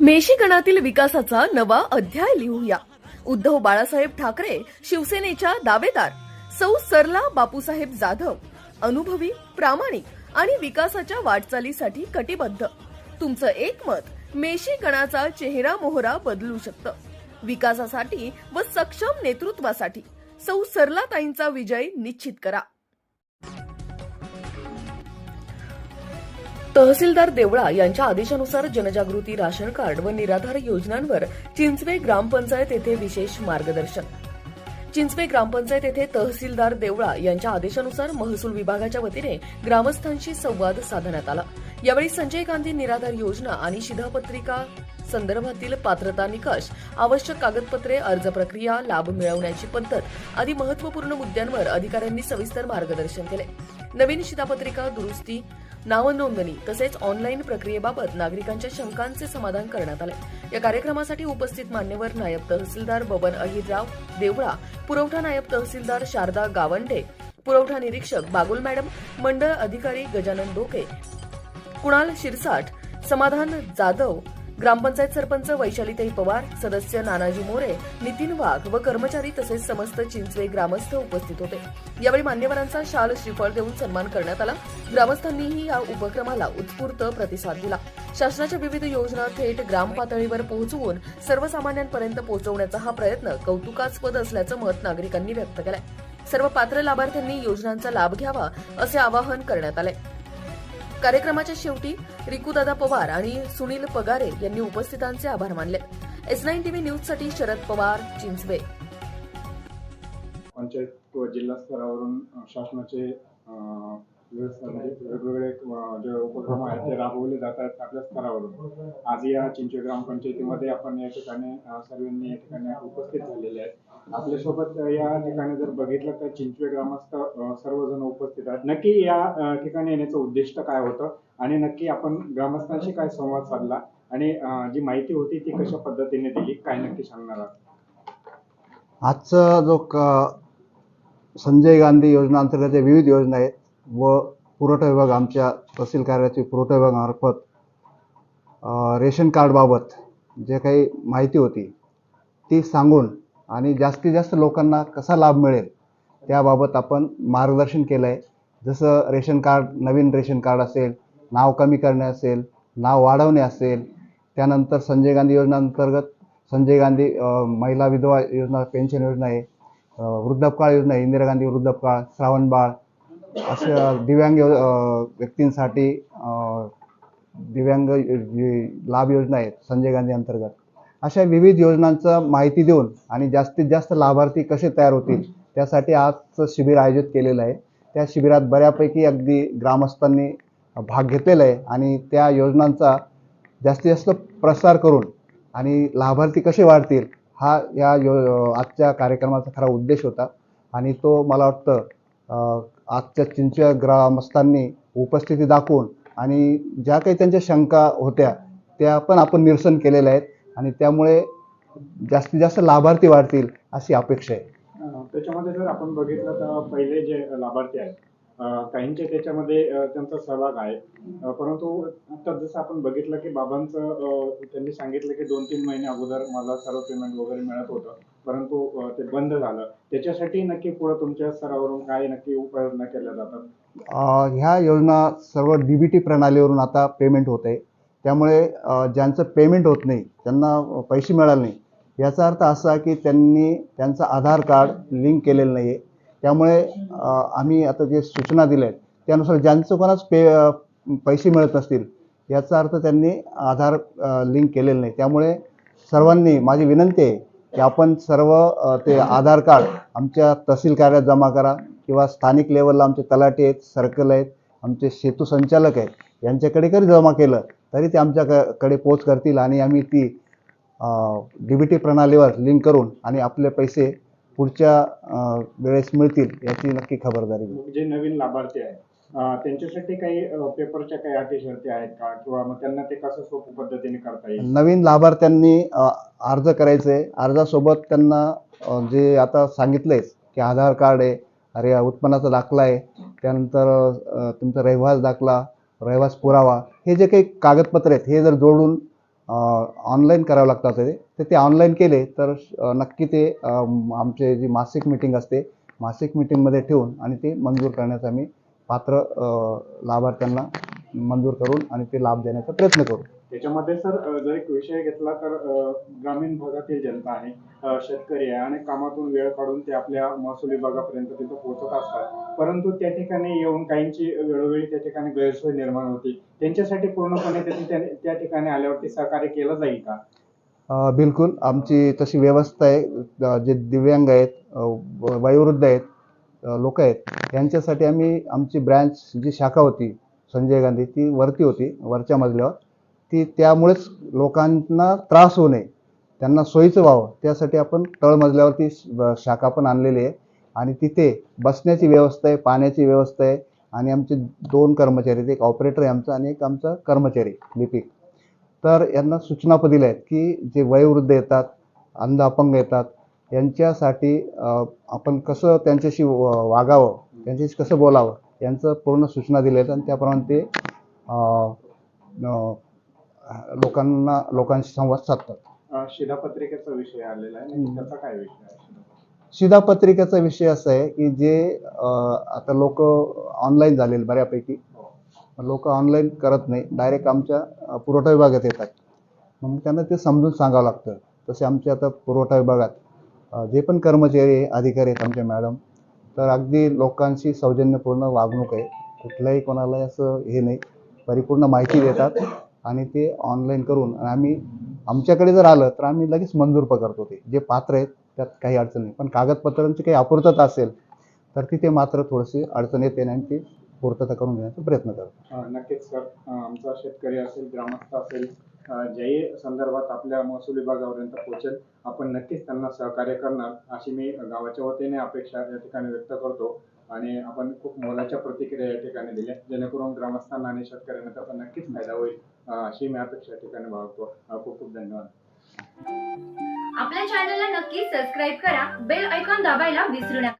मेशिकणातील विकासाचा नवा अध्याय लिहूया. उद्धव बाळासाहेब ठाकरे शिवसेनेच्या दावेदार सौ सरला बापूसाहेब जाधव अनुभवी प्रामाणिक आणि विकासाच्या वाटचालीसाठी कटिबद्ध. तुमचं एक मत मेशी गणाचा चेहरा मोहरा बदलू शकतं. विकासासाठी व सक्षम नेतृत्वासाठी सौ सरलाताईंचा विजय निश्चित करा. तहसीलदार देवळा यांच्या आदेशानुसार जनजागृती राशन कार्ड व निराधार योजनांवर चिंचवे ग्रामपंचायत येथे विशेष मार्गदर्शन. चिंचवे ग्रामपंचायत येथे तहसीलदार देवळा यांच्या आदेशानुसार महसूल विभागाच्या वतीने ग्रामस्थांशी संवाद साधण्यात आला. यावेळी संजय गांधी निराधार योजना आणि शिधापत्रिका संदर्भातील पात्रता निकष आवश्यक कागदपत्रे अर्ज प्रक्रिया लाभ मिळवण्याची पद्धत आदी महत्त्वपूर्ण मुद्द्यांवर अधिकाऱ्यांनी सविस्तर मार्गदर्शन केले. नवीन शिधापत्रिका दुरुस्ती नावनोंदणी तसेच ऑनलाईन प्रक्रियेबाबत नागरिकांच्या शंकांचे समाधान करण्यात आले. या कार्यक्रमासाठी उपस्थित मान्यवर नायब तहसीलदार बबन अहिरराव देवळा पुरवठा नायब तहसीलदार शारदा गावंडे पुरवठा निरीक्षक बागुल मॅडम मंडळ अधिकारी गजानन डोके कुणाल शिरसाट समाधान जाधव ग्रामपंचायत सरपंच वैशालीताई पवार सदस्य नानाजी मोरे नितीन वाघ व कर्मचारी तसेच समस्त चिंचवे ग्रामस्थ उपस्थित होते. यावेळी मान्यवरांचा शाल श्रीफळ देऊन सन्मान करण्यात आला. ग्रामस्थांनीही या उपक्रमाला उत्स्फूर्त प्रतिसाद दिला. शासनाच्या विविध योजना थेट ग्राम पातळीवर पोहोचवून सर्वसामान्यांपर्यंत पोहोचवण्याचा हा प्रयत्न कौतुकास्पद असल्याचं मत नागरिकांनी व्यक्त केलंय. सर्व पात्र लाभार्थ्यांनी योजनांचा लाभ घ्यावा असे आवाहन करण्यात आले कार्यक्रमाच्या शेवटी रिकूदादा पवार आणि सुनील पगारे यांनी उपस्थितांचे आभार मानले. एस नाईन टीव्ही न्यूजसाठी शरद पवार चिंचवे पंचायत व जिल्हा स्तरावरून शासनाचे वेगवेगळे जे उपक्रम आहेत ते राबवले जातात आपल्या स्तरावरून. आज या चिंचवे ग्रामपंचायतीमध्ये आपण या ठिकाणी सर्वांनी या ठिकाणी उपस्थित झालेले आहेत. आपल्यासोबत या ठिकाणी जर बघितलं तर चिंचवे ग्रामस्थ सर्वजण उपस्थित आहेत. नक्की या ठिकाणी येण्याचं उद्दिष्ट काय होतं? आणि नक्की आपण ग्रामस्थांशी काय संवाद साधला? आणि जी माहिती होती ती कशा पद्धतीने दिली? काय नक्की सांगणार आहात? आजचा जो संजय गांधी योजना अंतर्गत विविध योजना आहेत व पुरवठा विभाग आमच्या तहसील कार्यालयाचे पुरवठा विभागामार्फत रेशन कार्डबाबत जे काही माहिती होती ती सांगून आणि जास्तीत जास्त लोकांना कसा लाभ मिळेल त्याबाबत आपण मार्गदर्शन केलं आहे जसं रेशन कार्ड नवीन रेशन कार्ड असेल नाव कमी करणे असेल नाव वाढवणे असेल त्यानंतर संजय गांधी योजना अंतर्गत संजय गांधी महिला विधवा योजना पेन्शन योजना आहे वृद्धपकाळ वृद्धापकाळ योजना आहे इंदिरा गांधी वृद्धापकाळ श्रावणबाळ अशा दिव्यांग व्यक्तींसाठी दिव्यांग लाभ योजना आहेत संजय गांधी अंतर्गत. अशा विविध योजनांचं माहिती देऊन आणि जास्तीत जास्त लाभार्थी कसे तयार होतील त्यासाठी आजचं शिबिर आयोजित केलेलं आहे. त्या शिबिरात बऱ्यापैकी अगदी ग्रामस्थांनी भाग घेतलेला आहे आणि त्या योजनांचा जास्तीत जास्त प्रसार करून आणि लाभार्थी कसे वाढतील हा या यो आजच्या कार्यक्रमाचा खरा उद्देश होता. आणि तो मला वाटतं आजच्या चिंचव्या ग्रामस्थांनी उपस्थिती दाखवून आणि ज्या काही त्यांच्या शंका होत्या त्या पण आपण निरसन केलेल्या आहेत. आणि त्यामुळे जास्तीत जास्त लाभार्थी वाढतील अशी अपेक्षा आहे. त्याच्यामध्ये जर आपण बघितलं तर पहिले जे लाभार्थी आहेत काहींचे त्याच्यामध्ये त्यांचा सहभाग आहे. परंतु आता जसं आपण बघितलं की बाबांचं त्यांनी सांगितलं की दोन तीन महिने अगोदर मला सर्व पेमेंट वगैरे मिळत होतं. परंतु ते बंद झालं. त्याच्यासाठी नक्की पुढे तुमच्या स्तरावरून काय नक्की उपाययोजना केल्या जातात? ह्या योजना सर्व डी बी टी प्रणालीवरून आता पेमेंट होत आहे त्यामुळे ज्यांचं पेमेंट होत नाही त्यांना पैसे मिळाले नाही. याचा अर्थ असा की त्यांनी त्यांचं आधार कार्ड लिंक केलेलं नाही आहे त्यामुळे आम्ही आता जे सूचना दिल्या आहेत त्यानुसार ज्यांचं कोणाच पे पैसे मिळत नसतील याचा अर्थ त्यांनी आधार लिंक केलेलं नाही. त्यामुळे सर्वांनी माझी विनंती आहे की आपण सर्व ते आधार कार्ड आमच्या तहसील कार्यात जमा करा किंवा स्थानिक लेवलला आमचे तलाठी आहेत सर्कल आहेत आमचे सेतू संचालक आहेत यांच्याकडे जरी जमा केलं तरी ते आमच्याकडे पोच करतील आणि आम्ही ती डी बी टी प्रणालीवर लिंक करून आणि आपले पैसे पुढच्या वेळेस मिळतील याची नक्की खबरदारी घेऊ. जे नवीन लाभार्थी आहेत त्यांच्यासाठी काही पेपरच्या काही अटी शर्ती आहेत का? किंवा मग त्यांना ते कसं सोप्या पद्धतीने करता येईल? नवीन लाभार्थ्यांनी अर्ज करायचे. अर्जासोबत त्यांना जे आता सांगितलंय की आधार कार्ड आहे अरे उत्पन्नाचा दाखला आहे. त्यानंतर तुमचा रहिवास दाखला. रहिवास पुरावा हे जे काही कागदपत्र आहेत हे जर जोडून ऑनलाईन करावं लागतात ते तर ते ऑनलाईन केले तर नक्की ते आमचे जी मासिक मिटिंग असते मासिक मिटिंगमध्ये ठेवून आणि ते मंजूर करण्याचा आम्ही पात्र लाभार्थ्यांना मंजूर करून आणि ते लाभ देण्याचा प्रयत्न करू. याच्यामध्ये सर जर एक विषय घेतला तर ग्रामीण भागातील जनता आहे शेतकरी आहे आणि कामातून वेळ काढून ते आपल्या महसूल विभागापर्यंत तिथं पोहोचत असतात. परंतु त्या ठिकाणी येऊन काहींची वेळोवेळी त्या ठिकाणी गैरसोय निर्माण होती. त्यांच्यासाठी पूर्णपणे त्या- त्या ठिकाणी आल्यावरती सहकार्य केलं जाईल का? बिलकुल. आमची तशी व्यवस्था आहे. जे दिव्यांग आहेत वयोवृद्ध आहेत लोक आहेत यांच्यासाठी आम्ही आमची ब्रँच जी शाखा होती संजय गांधी ती वरती होती वरच्या मजल्यावर. ती त्यामुळेच लोकांना त्रास होऊ नये. त्यांना सोयीचं व्हावं. त्यासाठी आपण तळमजल्यावरती श- शाखा पण आणलेली आहे. आणि तिथे बसण्याची व्यवस्था आहे पाण्याची व्यवस्था आहे. आणि आमचे दोन कर्मचारी एक ऑपरेटर आहे आमचा आणि एक आमचा कर्मचारी लिपिक. तर यांना सूचना पण दिल्या आहेत की जे वयोवृद्ध येतात अंध अपंग येतात यांच्यासाठी आपण कसं त्यांच्याशी व- वागावं त्यांच्याशी कसं बोलावं यांचं पूर्ण सूचना दिल्या आहेत. आणि त्याप्रमाणे ते लोकांना लोकांशी संवाद साधतात. शिधापत्रिकेचा विषय आलेला आहे. त्याचा काय विषय आहे शिधापत्रिकेचा? विषय असा आहे की जे आता लोक ऑनलाईन झालेले बऱ्यापैकी. लोक ऑनलाईन करत नाही. डायरेक्ट आमच्या पुरवठा विभागात येतात. मग त्यांना ते समजून सांगावं लागतं. तसे आमच्या आता पुरवठा विभागात जे पण कर्मचारी अधिकारी आहेत आमच्या मॅडम तर अगदी लोकांशी सौजन्यपूर्ण वागणूक आहे. कुठल्याही कोणालाही असं हे नाही. परिपूर्ण माहिती देतात. आणि ते ऑनलाईन करून आम्ही आमच्याकडे जर आलं तर आम्ही लगेच मंजूर पकडतो ते. जे पात्र आहेत त्यात काही अडचण नाही. पण कागदपत्रांची काही अपूर्तता असेल तर तिथे मात्र थोडीशी अडचण येते आणि ती पूर्तता करून घेण्याचा प्रयत्न करतो. नक्कीच सर. आमचा शेतकरी असेल ग्रामस्थ असेल ज्याही संदर्भात आपल्या महसूल विभागापर्यंत पोहोचेल आपण नक्कीच त्यांना सहकार्य करणार अशी मी गावाच्या वतीने अपेक्षा या ठिकाणी व्यक्त करतो. आणि आपण खूप मोलाच्या प्रतिक्रिया या ठिकाणी दिल्या जेणेकरून ग्रामस्थांना आणि शेतकऱ्यांना त्याचा नक्कीच फायदा होईल अशी मी अपेक्षा या ठिकाणी बाळगतो. खूप खूप धन्यवाद. आपल्या चॅनलला नक्की सबस्क्राईब करा बेल ऐकून दाबायला विसरू नका.